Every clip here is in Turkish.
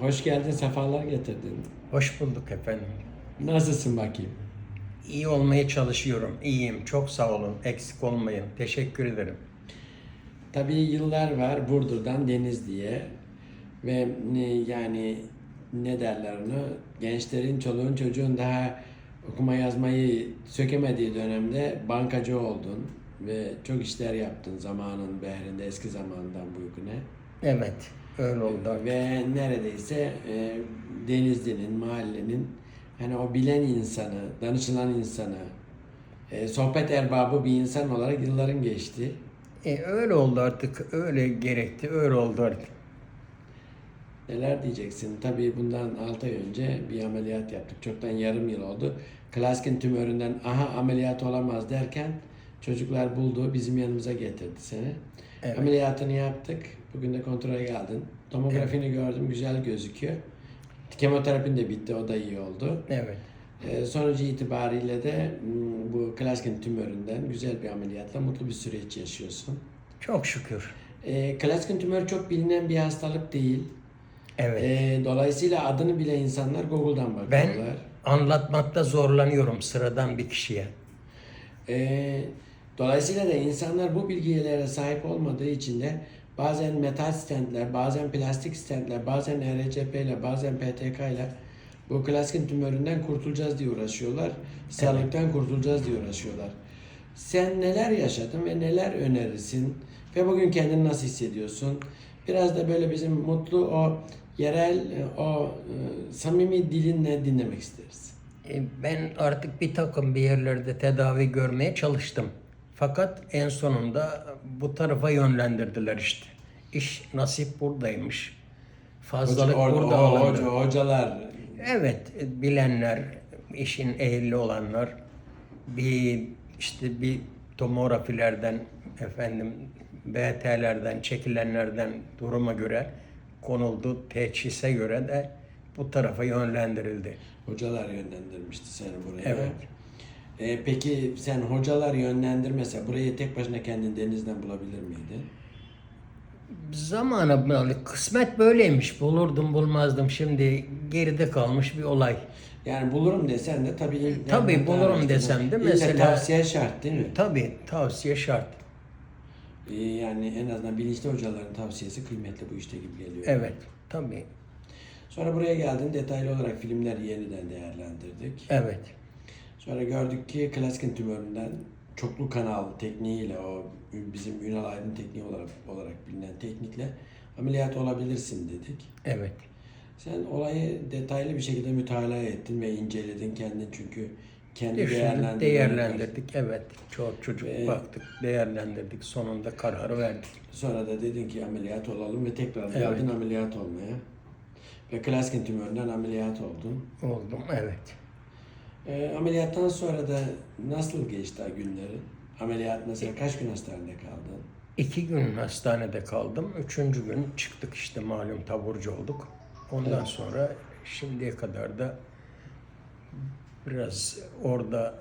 Hoş geldin, sefalar getirdin. Hoş bulduk efendim. Nasılsın bakayım? İyi olmaya çalışıyorum. İyiyim. Çok sağ olun. Eksik olmayın. Teşekkür ederim. Tabii yıllar var Burdur'dan Denizli'ye ve ne- yani ne derler onu gençlerin, çoluğun, çocuğun daha okuma yazmayı sökemediği dönemde bankacı oldun ve çok işler yaptın zamanın behrinde eski zamandan bugüne. Evet. Öyle oldu. Ve neredeyse e, Denizli'nin, mahallenin hani o bilen insanı, danışılan insanı, e, sohbet erbabı bir insan olarak yılların geçti. E, öyle oldu artık. Öyle gerekti. Öyle oldu artık. Neler diyeceksin? Tabii bundan 6 ay önce bir ameliyat yaptık. Çoktan yarım yıl oldu. Klaskin tümöründen aha ameliyat olamaz derken çocuklar buldu, bizim yanımıza getirdi seni. Evet. Ameliyatını yaptık. Bugün de kontrole geldin. Tomografini gördüm, güzel gözüküyor. Kemoterapin de bitti, o da iyi oldu. Evet. Ee, sonucu itibariyle de mm, bu Klaskin tümöründen güzel bir ameliyatla mutlu bir süreç yaşıyorsun. Çok şükür. Ee, Klaskin tümörü çok bilinen bir hastalık değil. Evet. Ee, dolayısıyla adını bile insanlar Google'dan ben bakıyorlar. anlatmakta zorlanıyorum sıradan bir kişiye. Ee, dolayısıyla da insanlar bu bilgilere sahip olmadığı için de bazen metal stentler, bazen plastik stentler, bazen RCP ile, bazen PTK ile bu klasik tümöründen kurtulacağız diye uğraşıyorlar. Sağlıktan kurtulacağız diye uğraşıyorlar. Sen neler yaşadın ve neler önerirsin? Ve bugün kendini nasıl hissediyorsun? Biraz da böyle bizim mutlu o yerel, o e, samimi dilinle dinlemek isteriz. E, Ben artık bir takım bir yerlerde tedavi görmeye çalıştım. Fakat en sonunda bu tarafa yönlendirdiler işte. İş nasip buradaymış. Fazlalık Hoca- burada o- alındı. hoca- hocalar Evet, bilenler, işin ehli olanlar, bir işte bir tomografilerden, efendim BT'lerden, çekilenlerden duruma göre konuldu, teçhise göre de bu tarafa yönlendirildi. Hocalar yönlendirmişti seni buraya. Evet. Ee, peki sen hocalar yönlendirmese burayı tek başına kendin denizden bulabilir miydin? Zamana bağlı, kısmet böyleymiş. Bulurdum bulmazdım. Şimdi geride kalmış bir olay. Yani bulurum desen de tabii... Tabii bulurum desem de mesela- tavsiye şart değil mi? Tabii tavsiye şart. Ee, yani en azından bilinçli hocaların tavsiyesi kıymetli bu işte gibi geliyor. Evet, tabii. Sonra buraya geldin detaylı olarak filmler yeniden değerlendirdik. Evet. Sonra gördük ki klasik tümöründen çoklu kanal tekniğiyle o bizim Ünal Aydın tekniği olarak, olarak bilinen teknikle ameliyat olabilirsin dedik. Evet. Sen olayı detaylı bir şekilde mütalaa ettin ve inceledin kendin çünkü kendi Düşündük, değerlendirmen- değerlendirdik. Evet. Çok çocuk Ve- baktık, değerlendirdik. Sonunda kararı verdik. Sonra da dedin ki ameliyat olalım ve tekrar Evet. geldin ameliyat olmaya. Ve klasik tümöründen ameliyat oldun. Oldum, evet. Ee, ameliyattan sonra da nasıl geçti günlerin? Ameliyat mesela kaç gün hastanede kaldın? İki gün hastanede kaldım. Üçüncü gün çıktık işte malum taburcu olduk. Ondan Evet. sonra şimdiye kadar da biraz orada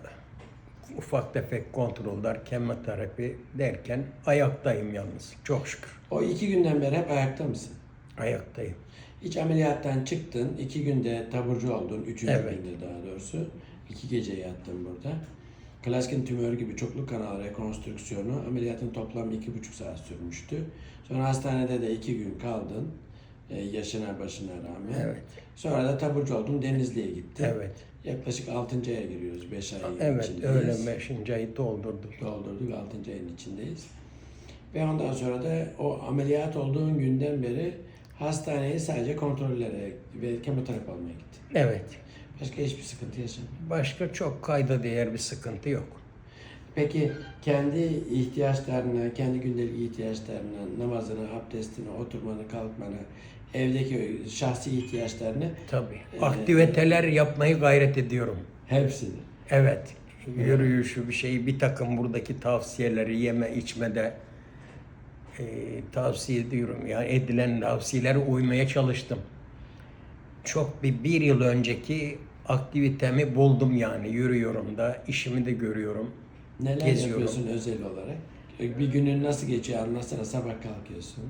ufak tefek kontroller, kemoterapi derken ayaktayım yalnız. Çok şükür. O iki günden beri hep ayakta mısın? Ayaktayım. Hiç ameliyattan çıktın, iki günde taburcu oldun, üçüncü Evet. günde daha doğrusu. İki gece yattın burada. Klaskin tümörü gibi çoklu kanal rekonstrüksiyonu ameliyatın toplam iki buçuk saat sürmüştü. Sonra hastanede de iki gün kaldın, e, yaşına başına rağmen. Evet. Sonra da taburcu oldun, Denizli'ye gittin. Evet. Yaklaşık 6. aya giriyoruz, 5 ay Evet, içindeyiz. öyle beşinci ayı doldurduk. doldurduk 6. ayın içindeyiz. Ve ondan sonra da o ameliyat olduğun günden beri hastaneye sadece kontrollere ve kemoterapi almaya gittin. Evet. Başka hiçbir sıkıntı yaşamadın. Başka çok kayda değer bir sıkıntı yok. Peki kendi ihtiyaçlarına, kendi gündelik ihtiyaçlarına, namazını, abdestini, oturmanı, kalkmanı, evdeki şahsi ihtiyaçlarını Tabii. Aktiviteler yapmayı gayret ediyorum. hepsini. Evet. Yürüyüşü bir şey, bir takım buradaki tavsiyeleri yeme içmede e, tavsiye ediyorum. Yani edilen tavsiyelere uymaya çalıştım. Çok bir, bir yıl önceki aktivitemi buldum yani. Yürüyorum da, işimi de görüyorum. Neler Geziyorum. yapıyorsun özel olarak? Bir günün nasıl geçiyor anlatsana sabah kalkıyorsun.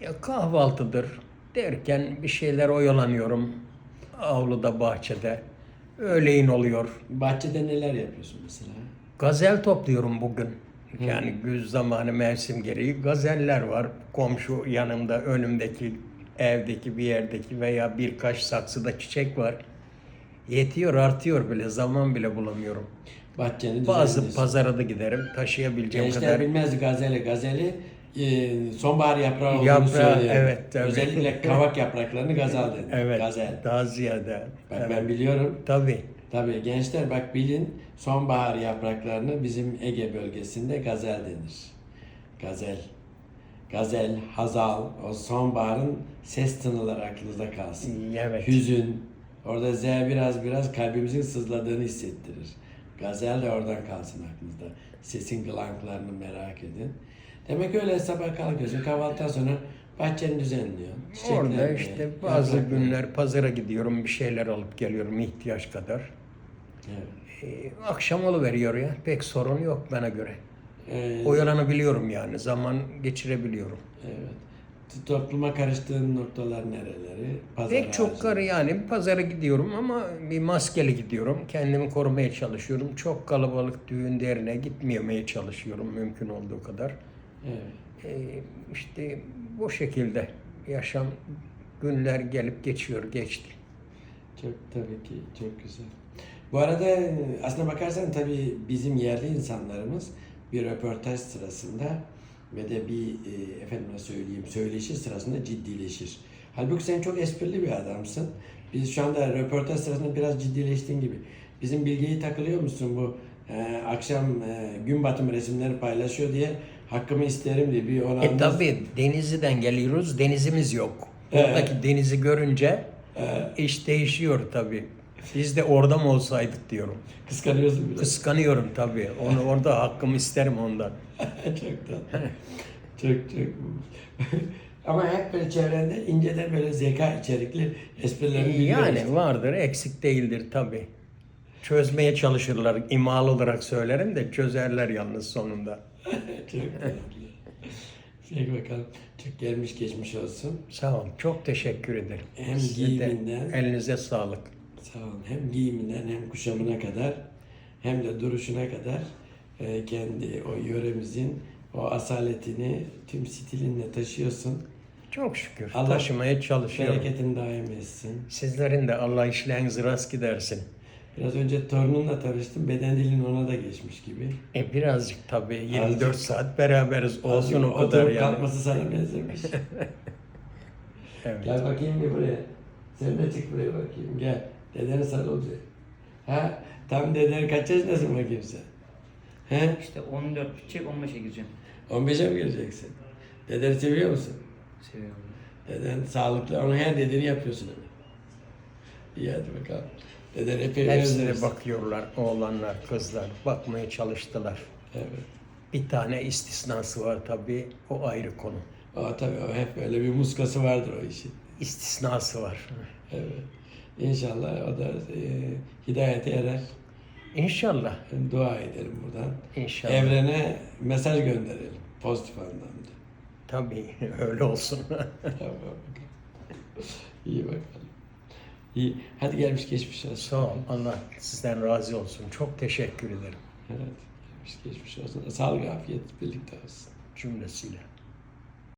Ya kahvaltıdır, Derken bir şeyler oyalanıyorum. Avluda, bahçede. Öğleyin oluyor. Bahçede neler yapıyorsun mesela? Gazel topluyorum bugün. Yani güz zamanı mevsim gereği gazeller var. Komşu yanımda, önümdeki, evdeki bir yerdeki veya birkaç saksıda çiçek var. Yetiyor, artıyor bile. Zaman bile bulamıyorum. Bahçeni Bazı pazara da giderim. Taşıyabileceğim Gençler kadar. bilmez gazeli. Gazeli e, sonbahar yaprağı olduğunu Yaprağı, söylüyor. evet, tabii. Özellikle kavak yapraklarını gazel denir. Evet. Gazel. Daha ziyade. Bak evet. ben biliyorum. Tabii. Tabii gençler bak bilin sonbahar yapraklarını bizim Ege bölgesinde gazel denir. Gazel. Gazel, hazal, o sonbaharın ses tınıları aklınızda kalsın. Evet. Hüzün, orada Z biraz biraz kalbimizin sızladığını hissettirir. Gazel de oradan kalsın aklınızda. Sesin glanklarını merak edin. Demek öyle sabah kalkıyorsun kahvaltıdan sonra bahçeni düzenliyorsun. Orada işte bazı yapraklarını. günler pazara gidiyorum, bir şeyler alıp geliyorum ihtiyaç kadar. Evet. Ee, akşam veriyor ya, pek sorun yok bana göre. Ee, Oyalanabiliyorum yani, zaman geçirebiliyorum. Evet. Topluma karıştığın noktalar nereleri? Pazar Pek çok haricinde. kar yani pazara gidiyorum ama bir maskeli gidiyorum. Kendimi korumaya çalışıyorum. Çok kalabalık düğün derine gitmemeye çalışıyorum mümkün olduğu kadar. Evet. Ee, işte bu şekilde yaşam günler gelip geçiyor, geçti. Çok tabii ki çok güzel. Bu arada aslına bakarsan tabii bizim yerli insanlarımız bir röportaj sırasında ve de bir e, efendime söyleyeyim söyleşi sırasında ciddileşir. Halbuki sen çok esprili bir adamsın. Biz şu anda röportaj sırasında biraz ciddileştiğin gibi. Bizim bilgiyi takılıyor musun bu e, akşam e, gün batımı resimleri paylaşıyor diye hakkımı isterim diye bir ona E tabi Denizli'den geliyoruz, denizimiz yok. Oradaki denizi görünce iş değişiyor tabi. Biz de orada mı olsaydık diyorum. kıskanıyorsun biraz. Kıskanıyorum tabi. Onu orada hakkımı isterim ondan. çok tatlı. çok çok. Ama hep böyle çevrende inceden böyle zeka içerikli esprilerini biliyoruz. Yani vardır, eksik değildir tabi. Çözmeye çalışırlar. İmal olarak söylerim de çözerler yalnız sonunda. çok. Peki bakalım. Çok gelmiş geçmiş olsun. Sağ ol. Çok teşekkür ederim. Hem Size de giyiminden- elinize sağlık. Sağ olun. Hem giyiminden hem kuşamına kadar hem de duruşuna kadar e, kendi o yöremizin o asaletini tüm stilinle taşıyorsun. Çok şükür. Allah Taşımaya çalışıyorum. Bereketin daim etsin. Sizlerin de Allah işlerinizi rast gidersin. Biraz önce torununla tanıştım. Beden dilin ona da geçmiş gibi. E birazcık tabii 24 Azıcık. saat beraberiz. Olsun o kadar yani. kalkması sana benzemiş. Evet. Gel bakayım bir buraya. Sen de çık buraya bakayım. Gel. Dedene sarıl bir. Ha? Tam deden kaç yaşındasın bakayım sen? He? İşte 14 bitecek 15'e gireceğim. 15'e mi gireceksin? Dedeni seviyor musun? Seviyorum. Deden sağlıklı. Onun her dediğini yapıyorsun ama. İyi hadi bakalım. Deden epey Hepsine özlemiş. bakıyorlar. Oğlanlar, kızlar. Bakmaya çalıştılar. Evet. Bir tane istisnası var tabii. O ayrı konu. O tabii o hep böyle bir muskası vardır o işin. İstisnası var. Evet. İnşallah o da e, hidayete erer. İnşallah. Dua edelim buradan. İnşallah. Evrene mesaj gönderelim. Pozitif anlamda. Tabii öyle olsun. Tamam. İyi bakalım. İyi. Hadi gelmiş geçmiş olsun. Sağ ol. Allah sizden razı olsun. Çok teşekkür ederim Evet. Gelmiş geçmiş olsun. Sağlık, afiyet birlikte olsun. cümlesiyle.